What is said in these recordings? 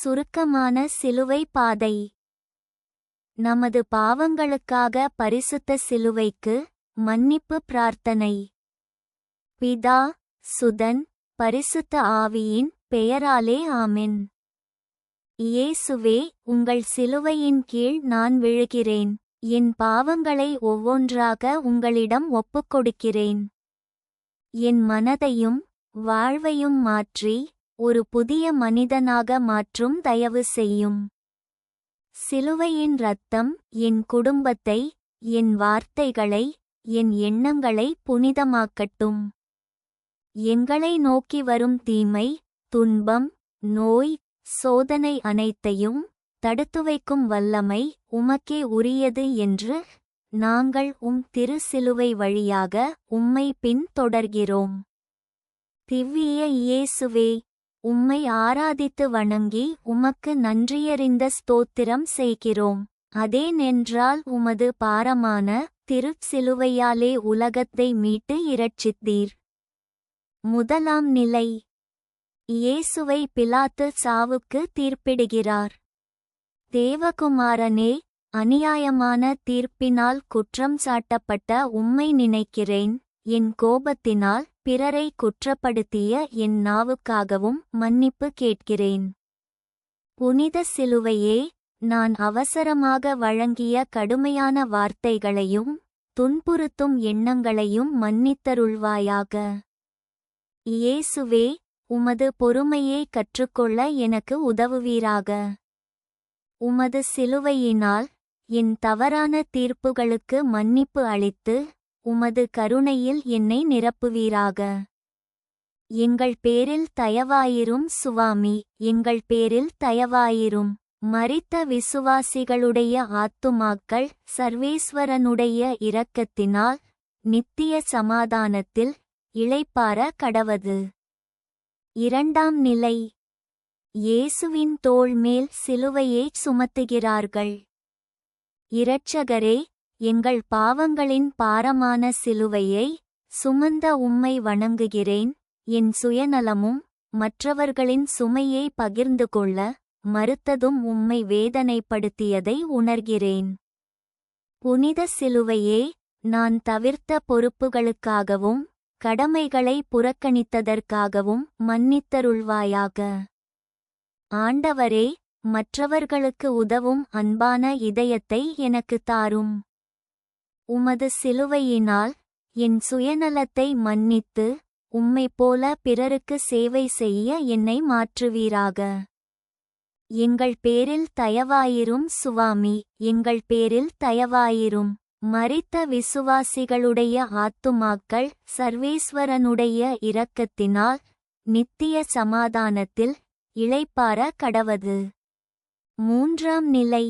சுருக்கமான சிலுவை பாதை. நமது பாவங்களுக்காக பரிசுத்த சிலுவைக்கு மன்னிப்பு பிரார்த்தனை. பிதா சுதன் பரிசுத்த ஆவியின் பெயராலே ஆமென். இயேசுவே உங்கள் சிலுவையின் கீழ் நான் விழுகிறேன். என் பாவங்களை ஒவ்வொன்றாக உங்களிடம் ஒப்புக்கொடுக்கிறேன். என் மனதையும் வாழ்வையும் மாற்றி ஒரு புதிய மனிதனாக மாற்றும் தயவு செய்யும். சிலுவையின் இரத்தம் என் குடும்பத்தை என் வார்த்தைகளை என் எண்ணங்களை புனிதமாக்கட்டும். எங்களை நோக்கி வரும் தீமை துன்பம் நோய் சோதனை அனைத்தையும் தடுத்து வைக்கும் வல்லமை உமக்கே உரியது என்று நாங்கள் உம் திருசிலுவை வழியாக உம்மை பின் தொடர்கிறோம் திவ்விய இயேசுவே உம்மை ஆராதித்து வணங்கி உமக்கு நன்றியறிந்த ஸ்தோத்திரம் செய்கிறோம். அதேனென்றால் உமது பாரமான திருச்சிலுவையாலே உலகத்தை மீட்டு இரட்சித்தீர். முதலாம் நிலை. இயேசுவை பிலாத்து சாவுக்கு தீர்ப்பிடுகிறார். தேவகுமாரனே அநியாயமான தீர்ப்பினால் குற்றம் சாட்டப்பட்ட உம்மை நினைக்கிறேன். என் கோபத்தினால் பிறரை குற்றப்படுத்திய என் நாவுக்காகவும் மன்னிப்பு கேட்கிறேன். புனித சிலுவையே நான் அவசரமாக வழங்கிய கடுமையான வார்த்தைகளையும் துன்புறுத்தும் எண்ணங்களையும் மன்னித்தருள்வாயாக. இயேசுவே உமது பொறுமையை கற்றுக்கொள்ள எனக்கு உதவுவீராக. உமது சிலுவையினால் என் தவறான தீர்ப்புகளுக்கு மன்னிப்பு அளித்து உமது கருணையில் என்னை நிரப்புவீராக. எங்கள் பேரில் தயவாயிரும் சுவாமி எங்கள் பேரில் தயவாயிரும். மரித்த விசுவாசிகளுடைய ஆத்துமாக்கள் சர்வேஸ்வரனுடைய இரக்கத்தினால் நித்திய சமாதானத்தில் இளைப்பார கடவது. இரண்டாம் நிலை. இயேசுவின் தோள் மேல் சிலுவையைச் சுமத்துகிறார்கள். இரட்சகரே எங்கள் பாவங்களின் பாரமான சிலுவையை சுமந்த உம்மை வணங்குகிறேன். என் சுயநலமும் மற்றவர்களின் சுமையை பகிர்ந்து கொள்ள மறுத்ததும் உம்மை வேதனைப்படுத்தியதை உணர்கிறேன். புனித சிலுவையே நான் தவிர்த்த பொறுப்புகளுக்காகவும் கடமைகளை புறக்கணித்ததற்காகவும் மன்னித்தருள்வாயாக. ஆண்டவரே மற்றவர்களுக்கு உதவும் அன்பான இதயத்தை எனக்கு தாரும். உமது சிலுவையினால் என் சுயநலத்தை மன்னித்து உம்மை போல பிறருக்கு சேவை செய்ய என்னை மாற்றுவீராக. எங்கள் பேரில் தயவாயிரும் சுவாமி எங்கள் பேரில் தயவாயிரும். மறித்த விசுவாசிகளுடைய ஆத்துமாக்கள் சர்வேஸ்வரனுடைய இரக்கத்தினால் நித்திய சமாதானத்தில் இளைப்பார கடவது. மூன்றாம் நிலை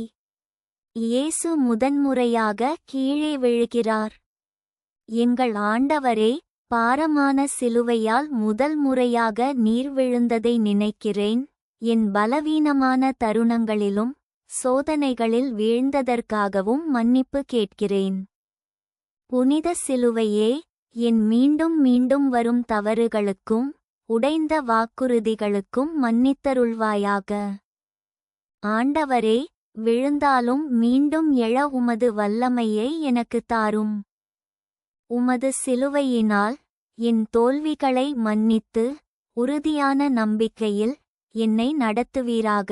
இயேசு முதன்முறையாக கீழே விழுகிறார். எங்கள் ஆண்டவரே பாரமான சிலுவையால் முதல் முறையாக நீர் விழுந்ததை நினைக்கிறேன். என் பலவீனமான தருணங்களிலும் சோதனைகளில் வீழ்ந்ததற்காகவும் மன்னிப்பு கேட்கிறேன். புனித சிலுவையே என் மீண்டும் மீண்டும் வரும் தவறுகளுக்கும் உடைந்த வாக்குறுதிகளுக்கும் மன்னித்தருள்வாயாக. ஆண்டவரே விழுந்தாலும் மீண்டும் எழ உமது வல்லமையை எனக்கு தாரும். உமது சிலுவையினால் என் தோல்விகளை மன்னித்து உறுதியான நம்பிக்கையில் என்னை நடத்துவீராக.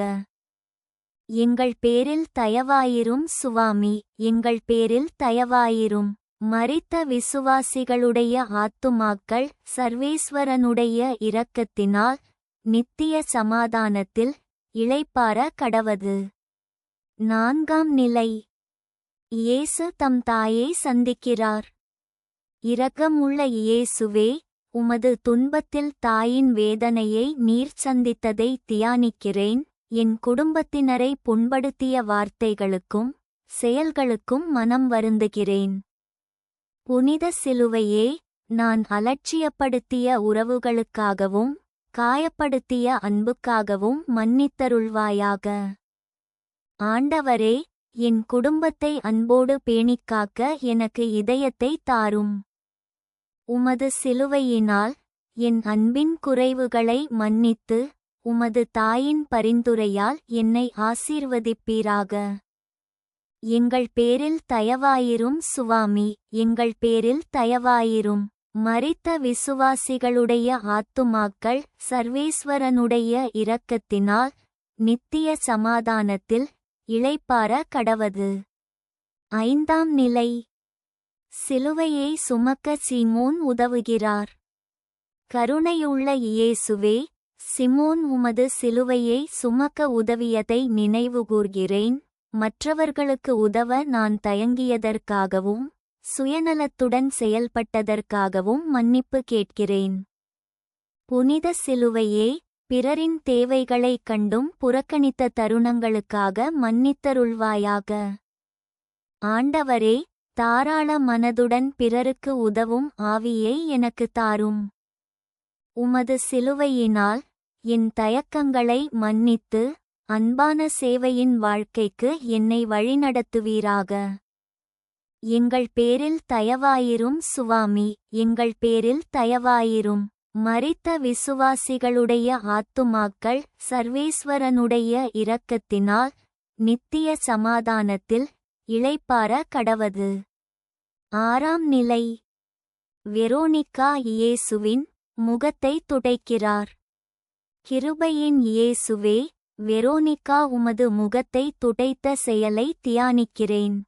எங்கள் பேரில் தயவாயிரும் சுவாமி எங்கள் பேரில் தயவாயிரும். மறித்த விசுவாசிகளுடைய ஆத்துமாக்கள் சர்வேஸ்வரனுடைய இரக்கத்தினால் நித்திய சமாதானத்தில் இளைப்பார கடவது. நான்காம் நிலை. இயேசு தம் தாயை சந்திக்கிறார். இரக்கமுள்ள இயேசுவே உமது துன்பத்தில் தாயின் வேதனையை நீர் சந்தித்ததை தியானிக்கிறேன். என் குடும்பத்தினரை புண்படுத்திய வார்த்தைகளுக்கும் செயல்களுக்கும் மனம் வருந்துகிறேன். புனித சிலுவையே நான் அலட்சியப்படுத்திய உறவுகளுக்காகவும் காயப்படுத்திய அன்புக்காகவும் மன்னித்தருள்வாயாக. ஆண்டவரே என் குடும்பத்தை அன்போடு பேணிக்காக்க எனக்கு இதயத்தை தாரும். உமது சிலுவையினால் என் அன்பின் குறைவுகளை மன்னித்து உமது தாயின் பரிந்துரையால் என்னை ஆசீர்வதிப்பீராக. எங்கள் பேரில் தயவாயிரும் சுவாமி எங்கள் பேரில் தயவாயிரும். மறித்த விசுவாசிகளுடைய ஆத்துமாக்கள் சர்வேஸ்வரனுடைய இரக்கத்தினால் நித்திய சமாதானத்தில் இளைப்பார கடவது. ஐந்தாம் நிலை. சிலுவையை சுமக்க சீமோன் உதவுகிறார். கருணையுள்ள இயேசுவே சிமோன் உமது சிலுவையை சுமக்க உதவியதை நினைவுகூர்கிறேன் மற்றவர்களுக்கு உதவ நான் தயங்கியதற்காகவும் சுயநலத்துடன் செயல்பட்டதற்காகவும் மன்னிப்பு கேட்கிறேன். புனித சிலுவையே பிறரின் தேவைகளைக் கண்டும் புறக்கணித்த தருணங்களுக்காக மன்னித்தருள்வாயாக. ஆண்டவரே தாராள மனதுடன் பிறருக்கு உதவும் ஆவியை எனக்கு தாரும். உமது சிலுவையினால் என் தயக்கங்களை மன்னித்து அன்பான சேவையின் வாழ்க்கைக்கு என்னை வழிநடத்துவீராக. எங்கள் பேரில் தயவாயிரும் சுவாமி எங்கள் பேரில் தயவாயிரும். மரித்த விசுவாசிகளுடைய ஆத்துமாக்கள் சர்வேஸ்வரனுடைய இரக்கத்தினால் நித்திய சமாதானத்தில் இளைப்பார கடவது. ஆறாம் நிலை. வெரோனிகா இயேசுவின் முகத்தை துடைக்கிறார். கிருபையின் இயேசுவே வெரோனிகா உமது முகத்தை துடைத்த செயலை தியானிக்கிறேன்.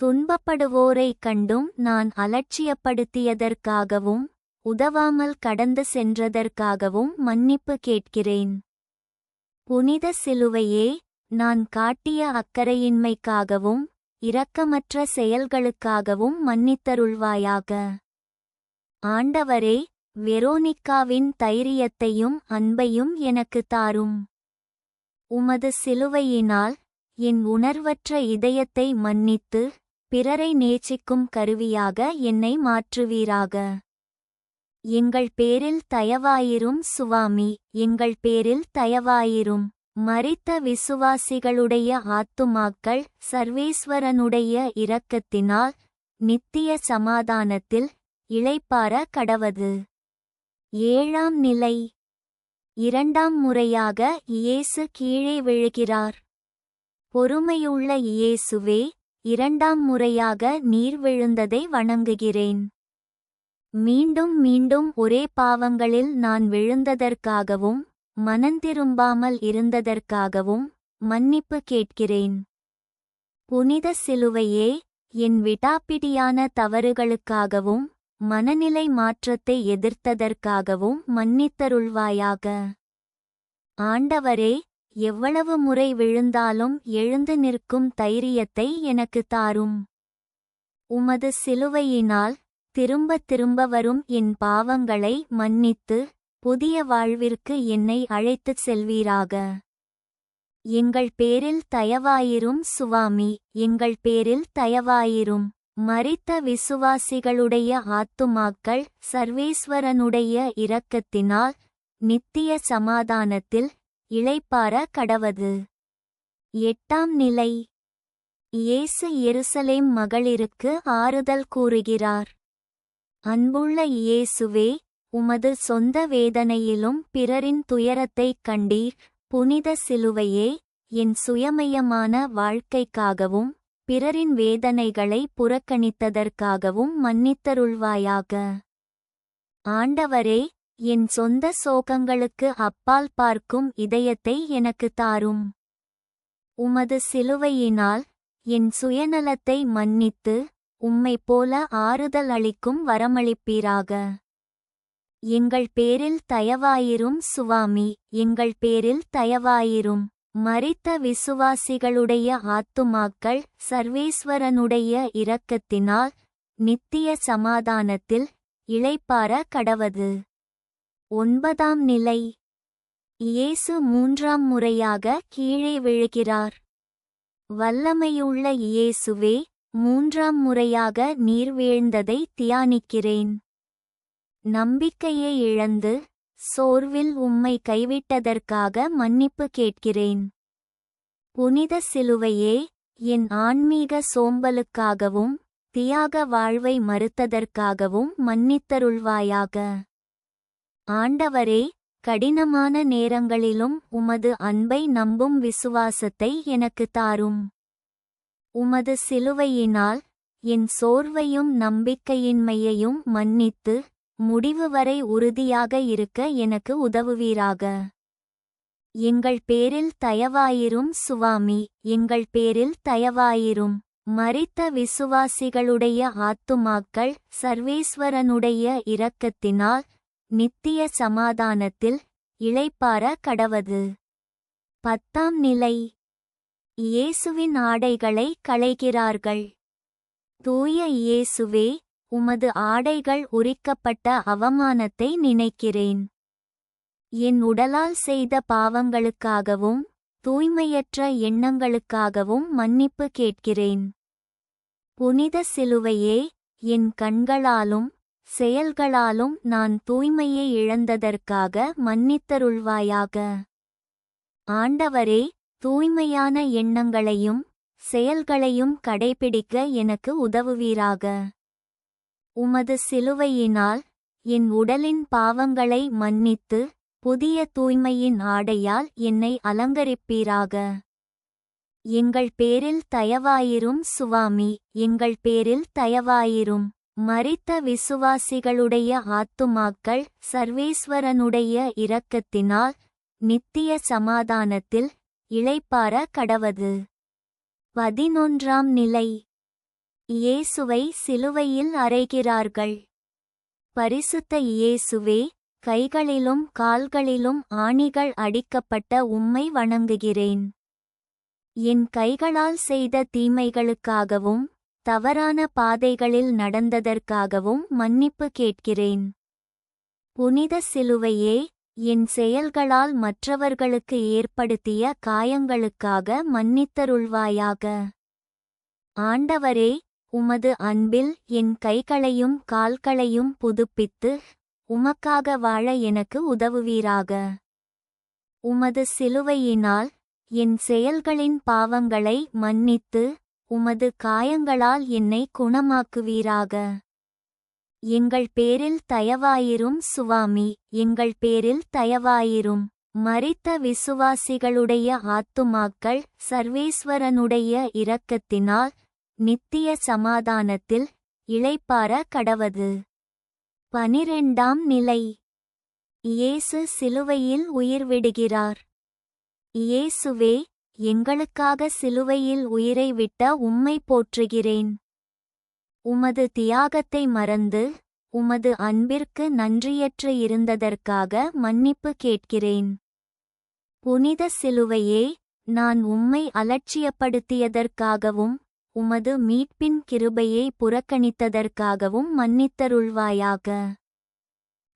துன்பப்படுவோரைக் கண்டும் நான் அலட்சியப்படுத்தியதற்காகவும் உதவாமல் கடந்து சென்றதற்காகவும் மன்னிப்பு கேட்கிறேன். புனித சிலுவையே நான் காட்டிய அக்கறையின்மைக்காகவும் இரக்கமற்ற செயல்களுக்காகவும் மன்னித்தருள்வாயாக. ஆண்டவரே வெரோனிக்காவின் தைரியத்தையும் அன்பையும் எனக்கு தாரும். உமது சிலுவையினால் என் உணர்வற்ற இதயத்தை மன்னித்து பிறரை நேசிக்கும் கருவியாக என்னை மாற்றுவீராக. எங்கள் பேரில் தயவாயிரும் சுவாமி எங்கள் பேரில் தயவாயிரும். மறித்த விசுவாசிகளுடைய ஆத்துமாக்கள் சர்வேஸ்வரனுடைய இரக்கத்தினால் நித்திய சமாதானத்தில் இளைப்பார கடவது. ஏழாம் நிலை. இரண்டாம் முறையாக இயேசு கீழே விழுகிறார். பொறுமையுள்ள இயேசுவே இரண்டாம் முறையாக நீர் விழுந்ததை வணங்குகிறேன். மீண்டும் மீண்டும் ஒரே பாவங்களில் நான் விழுந்ததற்காகவும் மனந்திரும்பாமல் இருந்ததற்காகவும் மன்னிப்பு கேட்கிறேன். புனித சிலுவையே என் விடாப்பிடியான தவறுகளுக்காகவும் மனநிலை மாற்றத்தை எதிர்த்ததற்காகவும் மன்னித்தருள்வாயாக. ஆண்டவரே எவ்வளவு முறை விழுந்தாலும் எழுந்து நிற்கும் தைரியத்தை எனக்கு தாரும். உமது சிலுவையினால் திரும்ப திரும்ப வரும் என் பாவங்களை மன்னித்து புதிய வாழ்விற்கு என்னை அழைத்துச் செல்வீராக. எங்கள் பேரில் தயவாயிரும் சுவாமி எங்கள் பேரில் தயவாயிரும். மறித்த விசுவாசிகளுடைய ஆத்துமாக்கள் சர்வேஸ்வரனுடைய இரக்கத்தினால் நித்திய சமாதானத்தில் இளைப்பார கடவது. எட்டாம் நிலை. இயேசு எருசலேம் மகளிருக்கு ஆறுதல் கூறுகிறார். அன்புள்ள இயேசுவே உமது சொந்த வேதனையிலும் பிறரின் துயரத்தைக் கண்டீர். புனித சிலுவையே என் சுயமயமான வாழ்க்கைக்காகவும் பிறரின் வேதனைகளை புறக்கணித்ததற்காகவும் மன்னித்தருள்வாயாக. ஆண்டவரே என் சொந்த சோகங்களுக்கு அப்பால் பார்க்கும் இதயத்தை எனக்கு தாரும். உமது சிலுவையினால் என் சுயநலத்தை மன்னித்து உம்மைப் போல ஆறுதல் அளிக்கும் வரமளிப்பீராக. எங்கள் பேரில் தயவாயிரும் சுவாமி எங்கள் பேரில் தயவாயிரும். மறித்த விசுவாசிகளுடைய ஆத்துமாக்கள் சர்வேஸ்வரனுடைய இரக்கத்தினால் நித்திய சமாதானத்தில் இளைப்பார கடவது. ஒன்பதாம் நிலை. இயேசு மூன்றாம் முறையாக கீழே விழுகிறார். வல்லமையுள்ள இயேசுவே மூன்றாம் முறையாக நீர் வீழ்ந்ததை தியானிக்கிறேன். நம்பிக்கையை இழந்து சோர்வில் உம்மை கைவிட்டதற்காக மன்னிப்பு கேட்கிறேன். புனித சிலுவையே என் ஆன்மீக சோம்பலுக்காகவும் தியாக வாழ்வை மறுத்ததற்காகவும் மன்னித்தருள்வாயாக. ஆண்டவரே கடினமான நேரங்களிலும் உமது அன்பை நம்பும் விசுவாசத்தை எனக்கு தாரும். உமது சிலுவையினால் என் சோர்வையும் நம்பிக்கையின்மையையும் மன்னித்து முடிவு வரை உறுதியாக இருக்க எனக்கு உதவுவீராக. எங்கள் பேரில் தயவாயிரும் சுவாமி எங்கள் பேரில் தயவாயிரும். மறித்த விசுவாசிகளுடைய ஆத்துமாக்கள் சர்வேஸ்வரனுடைய இரக்கத்தினால் நித்திய சமாதானத்தில் இளைப்பார கடவது. பத்தாம் நிலை. இயேசுவின் ஆடைகளை களைகிறார்கள். தூய இயேசுவே உமது ஆடைகள் உரிக்கப்பட்ட அவமானத்தை நினைக்கிறேன். என் உடலால் செய்த பாவங்களுக்காகவும் தூய்மையற்ற எண்ணங்களுக்காகவும் மன்னிப்பு கேட்கிறேன். புனித சிலுவையே என் கண்களாலும் செயல்களாலும் நான் தூய்மையை இழந்ததற்காக மன்னித்தருள்வாயாக. ஆண்டவரே தூய்மையான எண்ணங்களையும் செயல்களையும் கடைபிடிக்க எனக்கு உதவுவீராக. உமது சிலுவையினால் என் உடலின் பாவங்களை மன்னித்து புதிய தூய்மையின் ஆடையால் என்னை அலங்கரிப்பீராக. எங்கள் பேரில் தயவாயிரும் சுவாமி எங்கள் பேரில் தயவாயிரும். மறித்த விசுவாசிகளுடைய ஆத்துமாக்கள் சர்வேஸ்வரனுடைய இரக்கத்தினால் நித்திய சமாதானத்தில் இளைப்பார கடவது. பதினொன்றாம் நிலை. இயேசுவை சிலுவையில் அறைகிறார்கள். பரிசுத்த இயேசுவே கைகளிலும் கால்களிலும் ஆணிகள் அடிக்கப்பட்ட உம்மை வணங்குகிறேன். என் கைகளால் செய்த தீமைகளுக்காகவும் தவறான பாதைகளில் நடந்ததற்காகவும் மன்னிப்பு கேட்கிறேன். புனித சிலுவையே என் செயல்களால் மற்றவர்களுக்கு ஏற்படுத்திய காயங்களுக்காக மன்னித்தருள்வாயாக. ஆண்டவரே உமது அன்பில் என் கைகளையும் கால்களையும் புதுப்பித்து உமக்காக வாழ எனக்கு உதவுவீராக. உமது சிலுவையினால் என் செயல்களின் பாவங்களை மன்னித்து உமது காயங்களால் என்னை குணமாக்குவீராக. எங்கள் பேரில் தயவாயிரும் சுவாமி எங்கள் பேரில் தயவாயிரும். மரித்த விசுவாசிகளுடைய ஆத்துமாக்கள் சர்வேஸ்வரனுடைய இரக்கத்தினால் நித்திய சமாதானத்தில் இளைப்பார கடவது. பனிரெண்டாம் நிலை. இயேசு சிலுவையில் உயிர் விடுகிறார் இயேசுவே எங்களுக்காக சிலுவையில் உயிரை விட்ட உம்மை போற்றுகிறேன். உமது தியாகத்தை மறந்து உமது அன்பிற்கு நன்றியற்று இருந்ததற்காக மன்னிப்பு கேட்கிறேன். புனித சிலுவையே நான் உம்மை அலட்சியப்படுத்தியதற்காகவும் உமது மீட்பின் கிருபையை புறக்கணித்ததற்காகவும் மன்னித்தருள்வாயாக.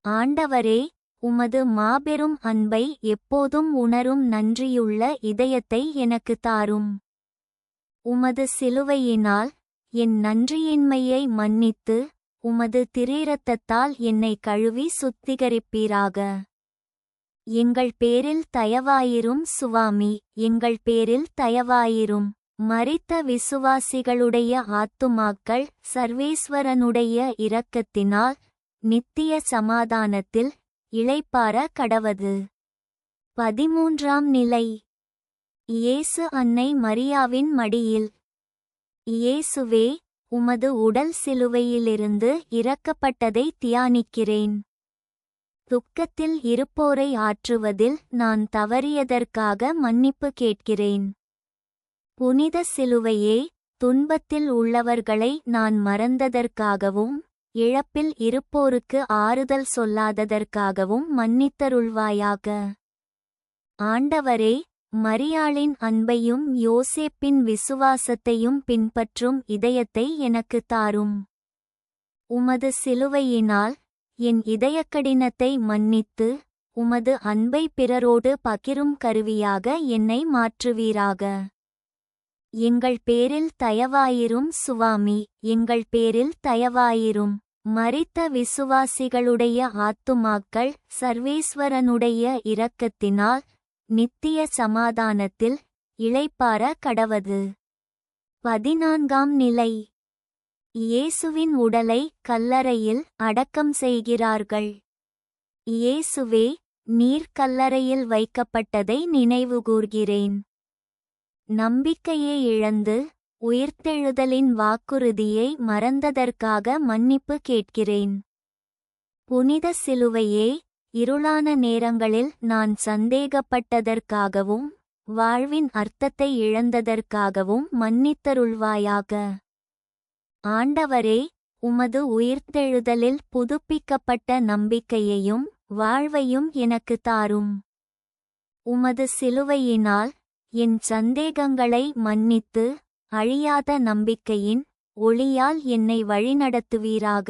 ஆண்டவரே உமது மாபெரும் அன்பை எப்போதும் உணரும் நன்றியுள்ள இதயத்தை எனக்கு தாரும். உமது சிலுவையினால் என் நன்றியின்மையை மன்னித்து உமது திரீரத்தத்தால் என்னை கழுவி சுத்திகரிப்பீராக. எங்கள் பேரில் தயவாயிரும் சுவாமி எங்கள் பேரில் தயவாயிரும். மரித்த விசுவாசிகளுடைய ஆத்துமாக்கள் சர்வேஸ்வரனுடைய இரக்கத்தினால் நித்திய சமாதானத்தில் இளைப்பார கடவது. பதிமூன்றாம் நிலை. இயேசு அன்னை மரியாவின் மடியில் இயேசுவே உமது உடல் சிலுவையிலிருந்து இறக்கப்பட்டதை தியானிக்கிறேன். துக்கத்தில் இருப்போரை ஆற்றுவதில் நான் தவறியதற்காக மன்னிப்பு கேட்கிறேன். புனித சிலுவையே துன்பத்தில் உள்ளவர்களை நான் மறந்ததற்காகவும் இழப்பில் இருப்போருக்கு ஆறுதல் சொல்லாததற்காகவும் மன்னித்தருள்வாயாக. ஆண்டவரே மரியாளின் அன்பையும் யோசேப்பின் விசுவாசத்தையும் பின்பற்றும் இதயத்தை எனக்கு தாரும். உமது சிலுவையினால் என் இதயக்கடினத்தை மன்னித்து உமது அன்பை பிறரோடு பகிரும் கருவியாக என்னை மாற்றுவீராக. எங்கள் பேரில் தயவாயிரும் சுவாமி எங்கள் பேரில் தயவாயிரும். மறித்த விசுவாசிகளுடைய ஆத்துமாக்கள் சர்வேஸ்வரனுடைய இரக்கத்தினால் நித்திய சமாதானத்தில் இளைப்பார கடவது. பதினான்காம் நிலை. இயேசுவின் உடலை கல்லறையில் அடக்கம் செய்கிறார்கள். இயேசுவே நீர் கல்லறையில் வைக்கப்பட்டதை நினைவுகூர்கிறேன். நம்பிக்கையை இழந்து உயிர்த்தெழுதலின் வாக்குறுதியை மறந்ததற்காக மன்னிப்பு கேட்கிறேன். புனித சிலுவையே இருளான நேரங்களில் நான் சந்தேகப்பட்டதற்காகவும் வாழ்வின் அர்த்தத்தை இழந்ததற்காகவும் மன்னித்தருள்வாயாக. ஆண்டவரே உமது உயிர்த்தெழுதலில் புதுப்பிக்கப்பட்ட நம்பிக்கையையும் வாழ்வையும் எனக்கு தாரும். உமது சிலுவையினால் என் சந்தேகங்களை மன்னித்து அழியாத நம்பிக்கையின் ஒளியால் என்னை வழிநடத்துவீராக.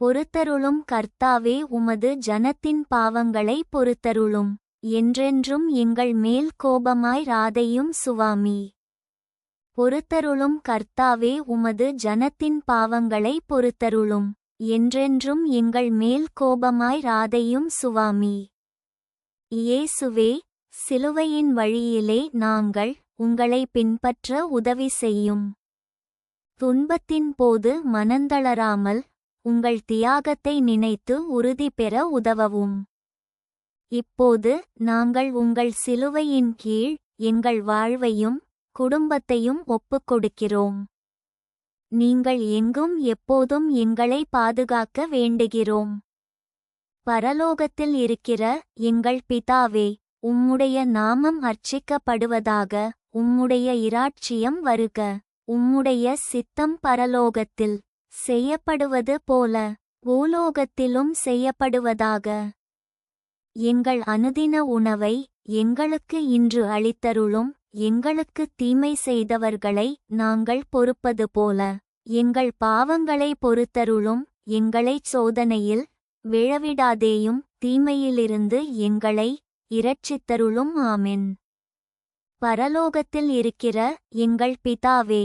பொறுத்தருளும் கர்த்தாவே உமது ஜனத்தின் பாவங்களை பொறுத்தருளும். என்றென்றும் எங்கள் மேல் கோபமாய் ராதையும் சுவாமி. பொறுத்தருளும் கர்த்தாவே உமது ஜனத்தின் பாவங்களை பொறுத்தருளும். என்றென்றும் எங்கள் மேல் கோபமாய் ராதையும் சுவாமி. இயேசுவே சிலுவையின் வழியிலே நாங்கள் உங்களை பின்பற்ற உதவி செய்யும். துன்பத்தின் போது மனந்தளராமல் உங்கள் தியாகத்தை நினைத்து உறுதி பெற உதவவும். இப்போது நாங்கள் உங்கள் சிலுவையின் கீழ் எங்கள் வாழ்வையும் குடும்பத்தையும் ஒப்புக்கொடுக்கிறோம் நீங்கள் எங்கும் எப்போதும் எங்களை பாதுகாக்க வேண்டுகிறோம். பரலோகத்தில் இருக்கிற எங்கள் பிதாவே உம்முடைய நாமம் அர்ச்சிக்கப்படுவதாக உம்முடைய இராட்சியம் வருக உம்முடைய சித்தம் பரலோகத்தில். செய்யப்படுவது போல பூலோகத்திலும் செய்யப்படுவதாக. எங்கள் அனுதின உணவை எங்களுக்கு இன்று அளித்தருளும் எங்களுக்கு தீமை செய்தவர்களை நாங்கள் பொறுப்பது போல எங்கள் பாவங்களை பொறுத்தருளும் எங்களைச் சோதனையில் விழவிடாதேயும் தீமையிலிருந்து எங்களை இரட்சித்தருளும் ஆமென். பரலோகத்தில் இருக்கிற எங்கள் பிதாவே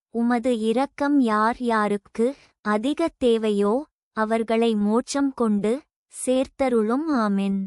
உமது இரக்கம் யார் யாருக்கு அதிக தேவையோ அவர்களை மோட்சம் கொண்டு சேர்த்தருளும் ஆமென்.